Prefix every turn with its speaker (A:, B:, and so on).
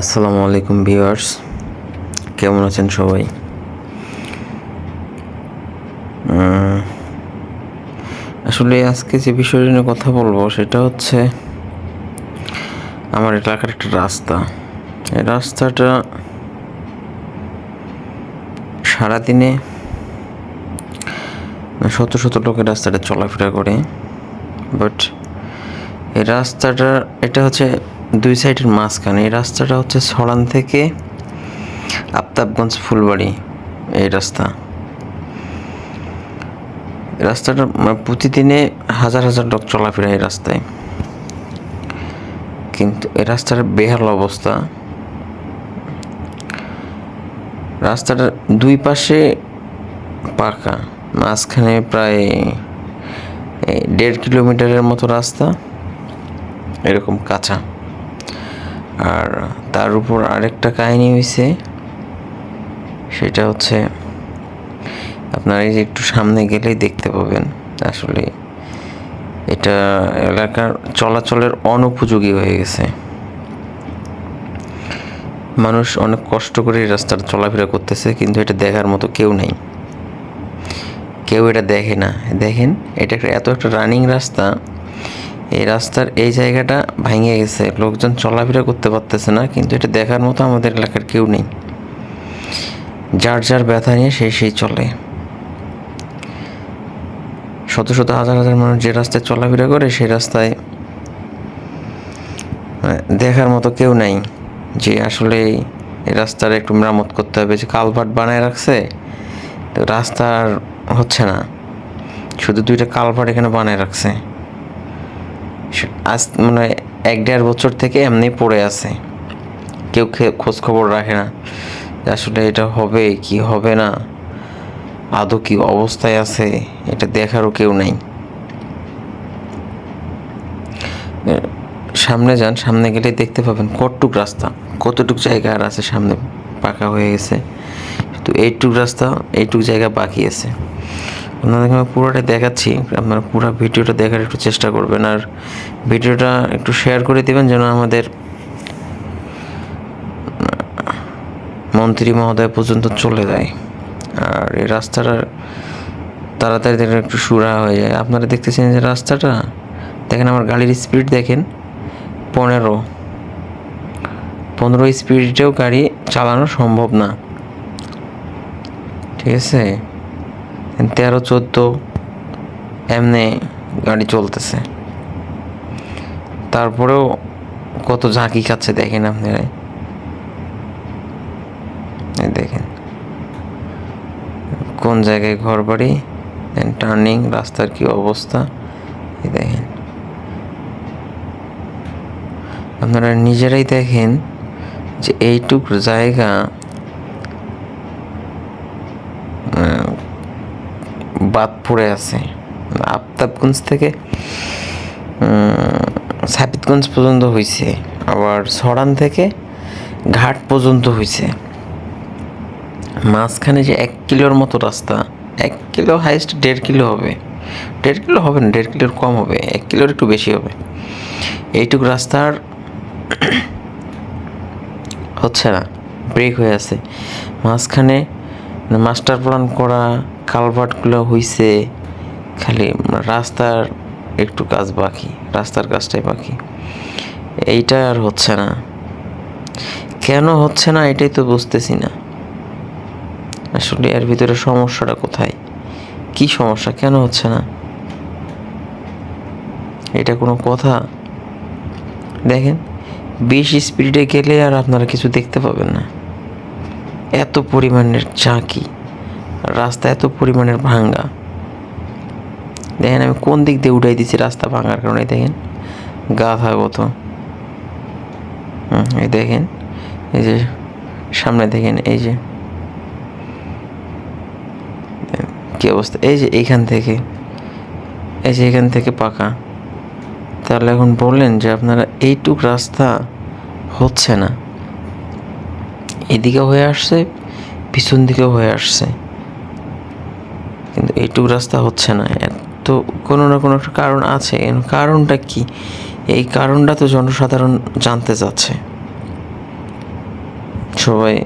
A: আসসালামু আলাইকুম ভিউয়ার্স। কেমন আছেন সবাই? আসলে আজকে যে বিষয়টা নিয়ে কথা বলব সেটা হচ্ছে আমার এলাকার একটা রাস্তা। এই রাস্তাটা সারাদিনে শত শত লোকের রাস্তাটা চলাফেরা করে। বাট এই রাস্তাটা, এটা হচ্ছে দুই সাইডের মাঝখানে, এই রাস্তাটা হচ্ছে সরান থেকে আফতাবগঞ্জ ফুলবাড়ি, এই রাস্তা। রাস্তাটা মানে প্রতিদিনে হাজার হাজার লোক চলাফেরা এই রাস্তায়। কিন্তু এই রাস্তার বেহাল অবস্থা। রাস্তাটার দুই পাশে পাকা, মাঝখানে প্রায় দেড় কিলোমিটারের মতো রাস্তা, এরকম কাঁচা। আর তার উপর আরেকটা কাহিনী হয়েছে সেটা হচ্ছে, আপনার এই যে একটু সামনে গেলেই দেখতে পাবেন আসলে এটা এলাকার চলাচলের অনুপযোগী হয়ে গেছে। মানুষ অনেক কষ্ট করে এই রাস্তার চলাফেরা করতেছে, কিন্তু এটা দেখার মতো কেউ নেই। কেউ এটা দেখে না। দেখেন, এটা একটা এত একটা রানিং রাস্তা এই রাস্তার এই জায়গাটা ভেঙে গেছে। লোকজন চলাফেরা করতে পারতেছে না, কিন্তু এটা দেখার মতো আমাদের এলাকার কেউ নেই। যার যার ব্যথা নিয়ে সেই সেই চলে। শত শত হাজার হাজার মানুষ যে রাস্তায় চলাফেরা করে সেই রাস্তায় মানে দেখার মতো কেউ নাই যে আসলে এই রাস্তার একটু মেরামত করতে হবে। যে কালভার্ট বানায় রাখছে, তো রাস্তার হচ্ছে না। শুধু দুইটা কালভার্ট এখানে বানায় রাখছে। আজ মানে এক দেড় বছর থেকে এমনি পড়ে আছে। কেউ খোঁজ খবর রাখে না। যে আসলে এটা হবে কি হবে না? আদৌ কি অবস্থায় আছে? এটা দেখারও কেউ নাই। সামনে যান, সামনে গেলে দেখতে পাবেন কতটুক রাস্তা, কতটুক জায়গা আর আছে সামনে পাকা হয়ে গেছে। তো এইটুক রাস্তা, এইটুক জায়গা বাকি আছে। আপনাদেরকে আমি পুরোটা দেখাচ্ছি। আপনারা পুরো ভিডিওটা দেখার একটু চেষ্টা করবেন আর ভিডিওটা একটু শেয়ার করে দেবেন যেন আমাদের মন্ত্রী মহোদয় পর্যন্ত চলে যায়। আর এই রাস্তাটা তাড়াতাড়ি দেখলে একটু সুরা হয়ে যায়। আপনারা দেখতেছেন যে রাস্তাটা? দেখেন আমার গাড়ির স্পিড দেখেন, পনেরো। পনেরো স্পিডেও গাড়ি চালানো সম্ভব না। ঠিক আছে? তেরো, চোদ্দ, এমনি গাড়ি চলতেছে। তারপরেও কত ঝাঁকি খাচ্ছে দেখেন আপনারা। দেখেন। কোন জায়গায় ঘর বাড়ি টার্নিং রাস্তার কি অবস্থা, এই দেখেন। আপনারা নিজেরাই দেখেন যে এইটুক জায়গা বাদ পড়ে আছে। আফতাবগঞ্জ থেকে সাবিতগঞ্জ পর্যন্ত হয়েছে আবার সরান থেকে ঘাট পর্যন্ত হয়েছে মাঝখানে যে এক কিলোর মতো রাস্তা, এক কিলো হাইস্ট দেড় কিলো হবে। দেড় কিলো হবে না, দেড় কিলোর কম হবে, এক কিলোর একটু বেশি হবে। এইটুকু রাস্তার হচ্ছে না ব্রেক হয়ে আছে। মাঝখানে মাস্টার প্ল্যান করা কালভার্টগুলো হইছে খালি রাস্তার একটু কাজ বাকি, রাস্তার কাজটাই বাকি। এইটা আর হচ্ছে না। কেন হচ্ছে না এটাই তো বুঝতেছি না। আসলে এর ভিতরে সমস্যাটা কোথায়? কি সমস্যা? কেন হচ্ছে না? এটা কোনো কথা? দেখেন, বেশি স্পিডে গেলে আর আপনারা কিছু দেখতে পাবেন না। এত পরিমাণের চাকি রাস্তা এত পরিমাণের ভাঙ্গা। দেখেন আমি কোন দিক দিয়ে উঠাই দিছি রাস্তা ভাঙার কারণে দেখেন গাধা হুম, এই দেখেন এই যে সামনে দেখেন এই যে কি অবস্থা এই যে এইখান থেকে এই যে এখান থেকে পাকা। তাহলে এখন বললেন যে আপনারা এইটুক রাস্তা হচ্ছে না। এদিকে হয়ে আসছে পিছন দিকেও হয়ে আসছে। কিন্তু এইটুকু রাস্তা হচ্ছে না। এত কোনো না কোনো একটা কারণ আছে। কারণটা কি? এই কারণটা তো জনসাধারণ জানতে চাচ্ছে। সবাই